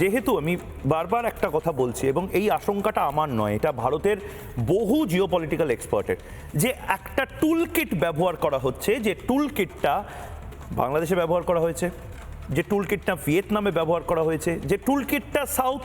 যেহেতু আমি বারবার একটা কথা বলছি এবং এই আশঙ্কাটা আমার নয়, এটা ভারতের বহু জিও পলিটিক্যাল এক্সপার্টের যে একটা টুল কিট ব্যবহার করা হচ্ছে, যে টুল কিটটা বাংলাদেশে ব্যবহার করা হয়েছে যে টুল কিটটা ভিয়েতনামে ব্যবহার করা হয়েছে, যে টুলকিটটা সাউথ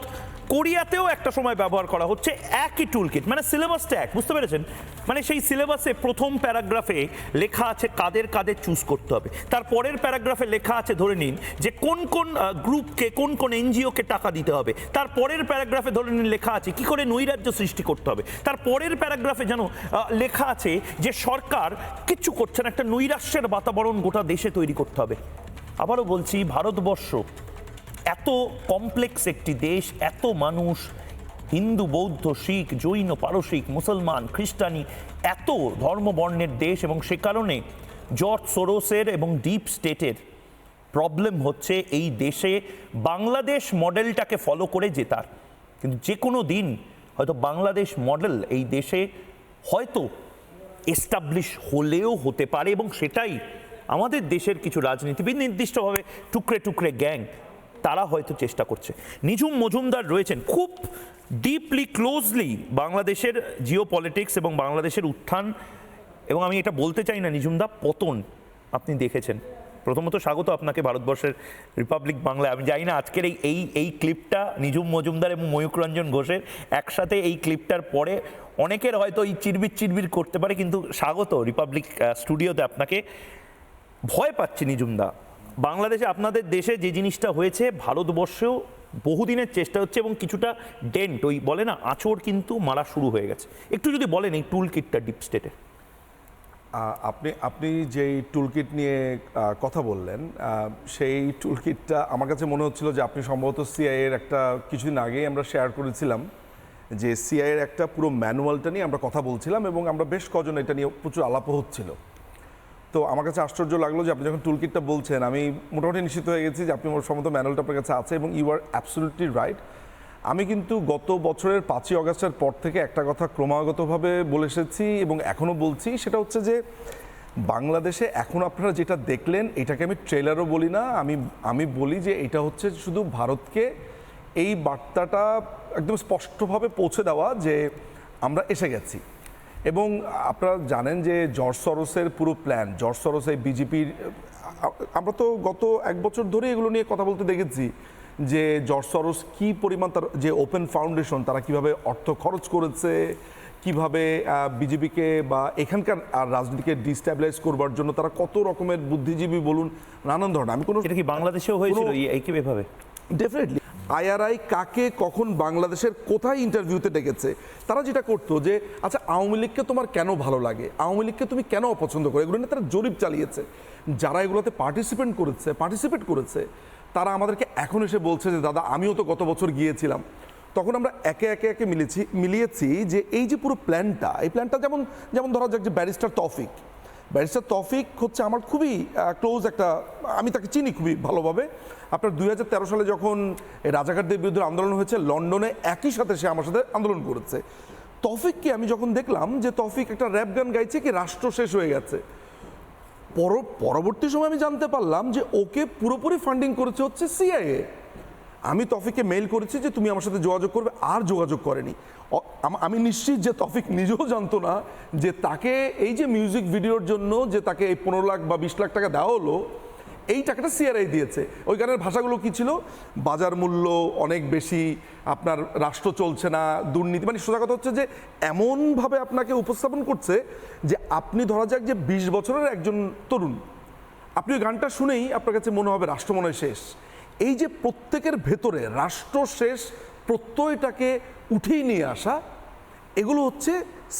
কোরিয়াতেও একটা সময় ব্যবহার করা হচ্ছে, একই টুলকিট মানে সিলেবাসটা এক বুঝতে পেরেছেন? মানে সেই সিলেবাসে প্রথম প্যারাগ্রাফে লেখা আছে কাদের কাদের চুজ করতে হবে। তার পরের প্যারাগ্রাফে লেখা আছে, ধরে নিন, যে কোন কোন গ্রুপকে, কোন কোন এনজিওকে টাকা দিতে হবে। তার পরের প্যারাগ্রাফে ধরে নিন লেখা আছে, কি করে নৈরাজ্য সৃষ্টি করতে হবে। তার পরের প্যারাগ্রাফে যেন লেখা আছে যে সরকার কিচ্ছু করছে না, একটা নৈরাশ্যের বাতাবরণ গোটা দেশে তৈরি করতে হবে। আবারও বলছি, ভারতবর্ষ এত কমপ্লেক্স একটি দেশ, এত মানুষ, হিন্দু, বৌদ্ধ, শিখ, জৈন, পারসিক, মুসলমান, খ্রিস্টানি, এত ধর্ম বর্ণের দেশ এবং সে কারণে জর্জ সোরোসের এবং ডিপ স্টেটের প্রবলেম হচ্ছে এই দেশে বাংলাদেশ মডেলটাকে ফলো করে জেতার। কিন্তু যে কোনো দিন হয়তো বাংলাদেশ মডেল এই দেশে হয়তো এস্টাবলিশ হলেও হতে পারে এবং সেটাই আমাদের দেশের কিছু রাজনীতিবিদ নির্দিষ্টভাবে টুকরে টুকরে গ্যাং, তারা হয়তো চেষ্টা করছে। নিঝুম মজুমদার রয়েছেন। খুব ডিপলি ক্লোজলি বাংলাদেশের জিও পলিটিক্স এবং বাংলাদেশের উত্থান, এবং আমি এটা বলতে চাই না নিঝুমদা পতন আপনি দেখেছেন। প্রথমত স্বাগত আপনাকে ভারতবর্ষের রিপাবলিক বাংলায়। আমি জানি না আজকের এই এই এই ক্লিপটা নিঝুম মজুমদার এবং ময়ূক রঞ্জন ঘোষের একসাথে এই ক্লিপটার পরে অনেকের হয়তো এই চিরবির চিরবির করতে পারে, কিন্তু স্বাগত রিপাবলিক স্টুডিওতে আপনাকে। ভয় পাচ্ছে নিজুমদা। বাংলাদেশে আপনাদের দেশে যে জিনিসটা হয়েছে, ভারতবর্ষেও বহুদিনের চেষ্টা হচ্ছে এবং কিছুটা ডেন্ট, ওই বলে না, আঁচড় কিন্তু মারা শুরু হয়ে গেছে। একটু যদি বলেন এই টুল কিটটা ডিপ স্টেটে আপনি আপনি যেই টুলকিট নিয়ে কথা বললেন সেই টুলকিটটা আমার কাছে মনে হচ্ছিল যে আপনি সম্ভবত সিআইয়ের একটা কিছুদিন আগেই আমরা শেয়ার করেছিলাম, যে সিআইয়ের একটা পুরো ম্যানুয়ালটা নিয়ে আমরা কথা বলছিলাম এবং আমরা বেশ কজন এটা নিয়ে প্রচুর আলাপও হচ্ছিল। তো আমার কাছে আশ্চর্য লাগল যে আপনি যখন টুলকিটটা বলছেন, আমি মোটামুটি নিশ্চিত হয়ে গেছি যে আপনি সম্ভবত ম্যানুয়ালটা আপনার কাছে আছে এবং ইউ আর অ্যাবসলিউটলি রাইট আমি কিন্তু গত বছরের পাঁচই অগস্টের পর থেকে একটা কথা ক্রমাগতভাবে বলে এসেছি এবং এখনও বলছি, সেটা হচ্ছে যে বাংলাদেশে এখন আপনারা যেটা দেখলেন, এটাকে আমি ট্রেলারও বলি না, আমি আমি বলি যে এটা হচ্ছে শুধু ভারতকে এই বার্তাটা একদম স্পষ্টভাবে পৌঁছে দেওয়া যে আমরা এসে গেছি। এবং আপনারা জানেন যে জর্জ সরোসের পুরো প্ল্যান জর্জ সরোস এই বিজেপির আমরা তো গত এক বছর ধরে এগুলো নিয়ে কথা বলতে দেখেছি যে জর্জ সরোস কি পরিমাণ তার যে ওপেন ফাউন্ডেশন তারা কীভাবে অর্থ খরচ করেছে কীভাবে বিজেপিকে বা এখানকার আর রাজনীতিকে ডিস্ট্যাবিলাইজ করবার জন্য তারা কত রকমের বুদ্ধিজীবী বলুন নানান ধরনের। আমি কোনো এটা কি বাংলাদেশেও হয়েছিল কোনো- এই একই এভাবে? ডেফিনেটলি আইআরআই কাকে, কখন বাংলাদেশের কোথায় ইন্টারভিউতে ডেকেছে? তারা যেটা করতো যে আচ্ছা আওয়ামী লীগকে তোমার কেন ভালো লাগে? আওয়ামী লীগকে তুমি কেন অপছন্দ করো? এগুলো নিয়ে তারা জরিপ চালিয়েছে। যারা এগুলোতে পার্টিসিপেন্ট করেছে পার্টিসিপেট করেছে, তারা আমাদেরকে এখন এসে বলছে যে, দাদা, আমিও তো গত বছর গিয়েছিলাম। তখন আমরা একে একে একে মিলেছি, মিলিয়েছি যে, এই যে পুরো প্ল্যানটা এই প্ল্যানটা যেমন যেমন ধরা যাক যে ব্যারিস্টার তফিক ব্যারিস্টার তফিক হচ্ছে আমার খুবই ক্লোজ একটা, আমি তাকে চিনি খুবই ভালোভাবে। আপনার দুই হাজার তেরো সালে যখন রাজাঘাটদের বিরুদ্ধে আন্দোলন হয়েছে, লন্ডনে একই সাথে সে আমার সাথে আন্দোলন করেছে। তফিককে আমি যখন দেখলাম যে তফিক একটা র্যাপ গান গাইছে কি রাষ্ট্র শেষ হয়ে গেছে। পর- পরবর্তী সময় আমি জানতে পারলাম যে ওকে পুরোপুরি ফান্ডিং করেছে হচ্ছে সিআইএ আমি তফিককে মেইল করেছি যে তুমি আমার সাথে যোগাযোগ করবে, আর যোগাযোগ করেনি। আমি নিশ্চিত যে তফিক নিজেও জানতো না যে তাকে এই যে মিউজিক ভিডিওর জন্য যে তাকে এই পনেরো লাখ বা বিশ লাখ টাকা দেওয়া হলো, এই টাকাটা সিআরআই দিয়েছে। ওই গানের ভাষাগুলো কি ছিল? বাজার মূল্য অনেক বেশি, আপনার রাষ্ট্র চলছে না, দুর্নীতি মানে সোজা কথা হচ্ছে যে এমনভাবে আপনাকে উপস্থাপন করছে যে আপনি ধরা যাক যে বিশ বছরের একজন তরুণ। আপনি ওই গানটা শুনেই আপনার কাছে মনে হবে রাষ্ট্র মনে শেষ। এই যে প্রত্যেকের ভেতরে রাষ্ট্র শেষ প্রত্যয়টাকে উঠিয়ে নিয়ে আসা এগুলো হচ্ছে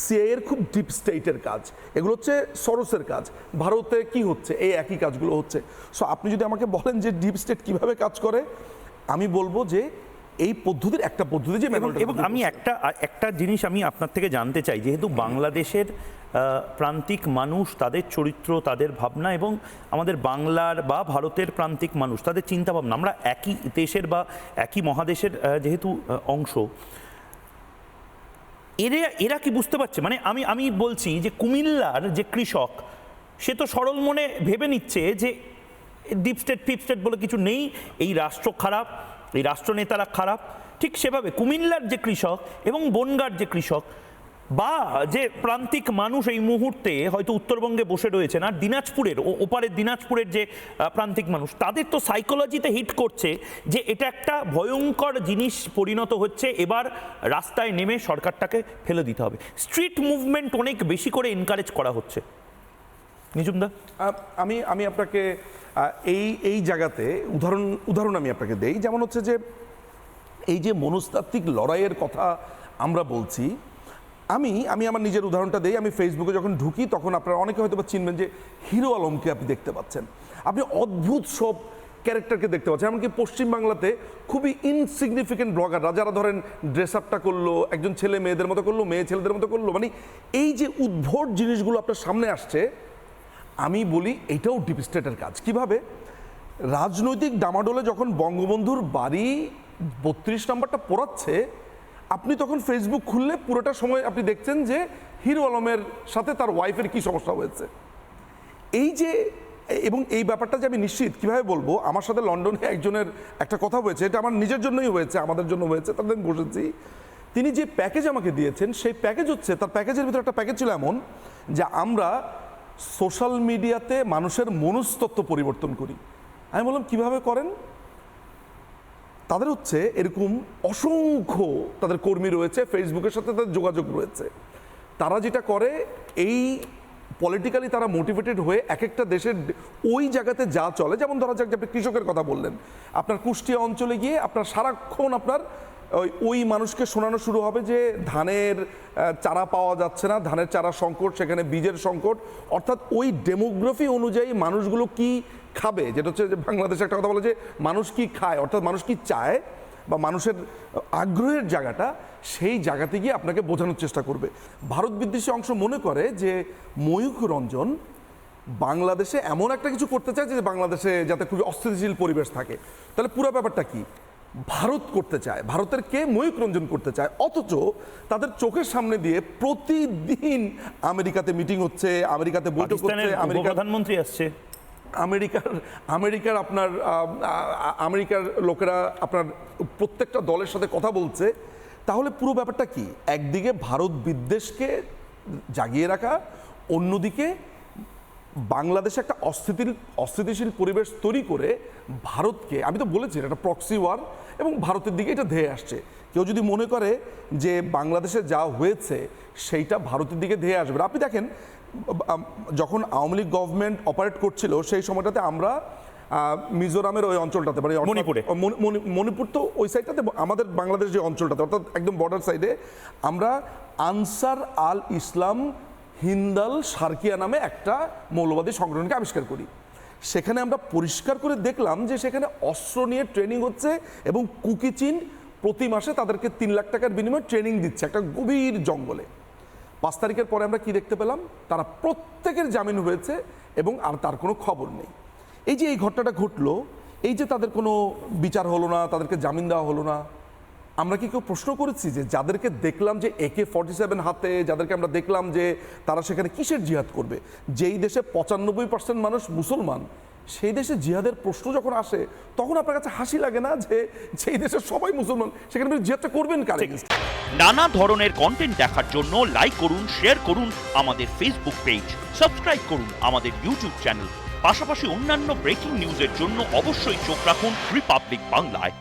সিআইয়ের খুব ডিপ স্টেটের কাজ। এগুলো হচ্ছে সরসের কাজ। ভারতে কি হচ্ছে? এই একই কাজগুলো হচ্ছে। সো আপনি যদি আমাকে বলেন যে ডিপ স্টেট কীভাবে কাজ করে আমি বলব যে এই পদ্ধতির একটা পদ্ধতি যে এবং আমি একটা একটা জিনিস আমি আপনার থেকে জানতে চাই। যেহেতু বাংলাদেশের প্রান্তিক মানুষ, তাদের চরিত্র, তাদের ভাবনা এবং আমাদের বাংলার বা ভারতের প্রান্তিক মানুষ, তাদের চিন্তা ভাবনা আমরা একই দেশের বা একই মহাদেশের যেহেতু অংশ। এরা এরা কি বুঝতে পারছে? মানে আমি আমি বলছি যে কুমিল্লার যে কৃষক, সে তো সরল মনে ভেবে নিচ্ছে যে ডিপ স্টেট, ফিপ স্টেট বলে কিছু নেই, এই রাষ্ট্র খারাপ, এই রাষ্ট্রনেতারা খারাপ। ঠিক সেভাবে কুমিল্লার যে কৃষক এবং বনগার যে কৃষক বা যে প্রান্তিক মানুষ এই মুহূর্তে হয়তো উত্তরবঙ্গে বসে রয়েছেন আর দিনাজপুরের ওপারের দিনাজপুরের যে প্রান্তিক মানুষ, তাদের তো সাইকোলজিতে হিট করছে যে এটা একটা ভয়ঙ্কর জিনিস পরিণত হচ্ছে, এবার রাস্তায় নেমে সরকারটাকে ফেলে দিতে হবে। স্ট্রিট মুভমেন্ট অনেক বেশি করে এনকারেজ করা হচ্ছে। নিজুমদা আমি আমি আপনাকে এই এই জায়গাতে উদাহরণ উদাহরণ আমি আপনাকে দেই। যেমন হচ্ছে যে, এই যে মনস্তাত্ত্বিক লড়াইয়ের কথা আমরা বলছি আমি আমি আমার নিজের উদাহরণটা দিই, আমি ফেসবুকে যখন ঢুকি তখন আপনারা অনেকে হয়তো বা চিনবেন যে হিরো আলমকে আপনি দেখতে পাচ্ছেন। আপনি অদ্ভুত সব ক্যারেক্টারকে দেখতে পাচ্ছেন, এমনকি পশ্চিমবাংলাতে খুবই ইনসিগনিফিকেন্ট ব্লগাররা যারা ধরেন ড্রেস আপটা করল, একজন ছেলে মেয়েদের মতো করল, মেয়ে ছেলেদের মতো করল মানে এই যে উদ্ভট জিনিসগুলো আপনার সামনে আসছে, আমি বলি এটাও ডিপ স্টেটের কাজ। কীভাবে? রাজনৈতিক ডামাডোলে যখন বঙ্গবন্ধুর বাড়ি বত্রিশ নম্বরটা পড়াচ্ছে আপনি তখন ফেসবুক খুললে পুরোটা সময় আপনি দেখছেন যে হিরো আলমের সাথে তার ওয়াইফের কি সমস্যা হয়েছে। এই যে, এবং এই ব্যাপারটা যে আমি নিশ্চিত, কীভাবে বলব? আমার সাথে লন্ডনে একজনের একটা কথা হয়েছে, এটা আমার নিজের জন্যই হয়েছে, আমাদের জন্য হয়েছে তাদের আমি বসেছি। তিনি যে প্যাকেজ আমাকে দিয়েছেন, সেই প্যাকেজ হচ্ছে, তার প্যাকেজের ভিতরে একটা প্যাকেজ ছিল এমন যে আমরা সোশ্যাল মিডিয়াতে মানুষের মনস্তত্ত্ব পরিবর্তন করি। আমি বললাম, কীভাবে করেন? তাদের হচ্ছে এরকম অসংখ্য তাদের কর্মী রয়েছে ফেসবুকের সাথে তাদের যোগাযোগ রয়েছে। তারা যেটা করে, এই পলিটিক্যালি তারা মোটিভেটেড হয়ে এক একটা দেশের ওই জায়গাতে যা চলে, যেমন ধরা যাক যে আপনি কৃষকের কথা বললেন, আপনার কুষ্টিয়া অঞ্চলে গিয়ে আপনার সারাক্ষণ আপনার ওই ওই মানুষকে শোনানো শুরু হবে যে ধানের চারা পাওয়া যাচ্ছে না, ধানের চারা সংকট, সেখানে বীজের সংকট। অর্থাৎ ওই ডেমোগ্রাফি অনুযায়ী মানুষগুলো কি খাবে যেটা হচ্ছে যে বাংলাদেশে একটা কথা বলে যে মানুষ কি খায় অর্থাৎ মানুষ কি চায় বা মানুষের আগ্রহের জায়গাটা সেই জায়গাতে গিয়ে আপনাকে বোঝানোর চেষ্টা করবে। ভারত বিদ্বেষী অংশ মনে করে যে ময়ূখ রঞ্জন বাংলাদেশে এমন একটা কিছু করতে চায় যে বাংলাদেশে যাতে খুবই অস্থিতিশীল পরিবেশ থাকে। তাহলে পুরো ব্যাপারটা কি? ভারত করতে চায়। ভারতের কে ময়ূক রঞ্জন করতে চায়? অথচ তাদের চোখের সামনে দিয়ে প্রতিদিন আমেরিকাতে মিটিং হচ্ছে আমেরিকাতে বৈঠক হচ্ছে আমেরিকা প্রধানমন্ত্রী আসছে। আমেরিকার আমেরিকার আপনার আমেরিকার লোকেরা আপনার প্রত্যেকটা দলের সাথে কথা বলছে। তাহলে পুরো ব্যাপারটা কি? একদিকে ভারত বিদ্বেষকে জাগিয়ে রাখা, অন্যদিকে বাংলাদেশে একটা অস্থিতিল অস্থিতিশীল পরিবেশ তৈরি করে ভারতকে, আমি তো বলেছি এটা প্রক্সি ওয়ার এবং ভারতের দিকে এটা ধেয়ে আসছে। কেউ যদি মনে করে যে বাংলাদেশে যা হয়েছে সেইটা ভারতের দিকে ধেয়ে আসবে আপনি দেখেন যখন আওয়ামী লীগ গভর্নমেন্ট অপারেট করছিল সেই সময়টাতে আমরা মিজোরামের ওই অঞ্চলটাতে মানে মণিপুরে। মণি- মণি- মণিপুর তো ওই সাইডটাতে আমাদের বাংলাদেশ যে অঞ্চলটাতে অর্থাৎ একদম বর্ডার সাইডে আমরা আনসার আল ইসলাম হিন্দাল সার্কিয়া নামে একটা মৌলবাদী সংগঠনকে আবিষ্কার করি সেখানে আমরা পরিষ্কার করে দেখলাম যে সেখানে অস্ত্র নিয়ে ট্রেনিং হচ্ছে এবং কুকি চীন প্রতি মাসে তাদেরকে তিন লাখ টাকার বিনিময়ে ট্রেনিং দিচ্ছে একটা গভীর জঙ্গলে। পাঁচ তারিখের পরে আমরা কি দেখতে পেলাম? তারা প্রত্যেকের জামিন হয়েছে এবং আর তার কোনো খবর নেই। এই যে এই ঘটনাটা ঘটলো, এই যে তাদের কোনো বিচার হলো না, তাদেরকে জামিন দেওয়া হলো না, আমরা কি কেউ প্রশ্ন করেছি যে যাদেরকে দেখলাম যে একে ফর্টি সেভেন হাতে, যাদেরকে আমরা দেখলাম যে তারা সেখানে কিসের জিহাদ করবে? যেই দেশে পঁচানব্বই পার্সেন্ট মানুষ মুসলমান সেই দেশে জিহাদের প্রশ্ন যখন আসে তখন আপনার কাছে হাসি লাগে না যে সেই দেশে সবাই মুসলমান সেখানে আপনি জিহাদটা করবেন কার নানা ধরনের কন্টেন্ট দেখার জন্য লাইক করুন শেয়ার করুন আমাদের ফেসবুক পেজ সাবস্ক্রাইব করুন আমাদের ইউটিউব চ্যানেল পাশাপাশি অন্যান্য ব্রেকিং নিউজের জন্য অবশ্যই চোখ রাখুন রিপাবলিক বাংলায়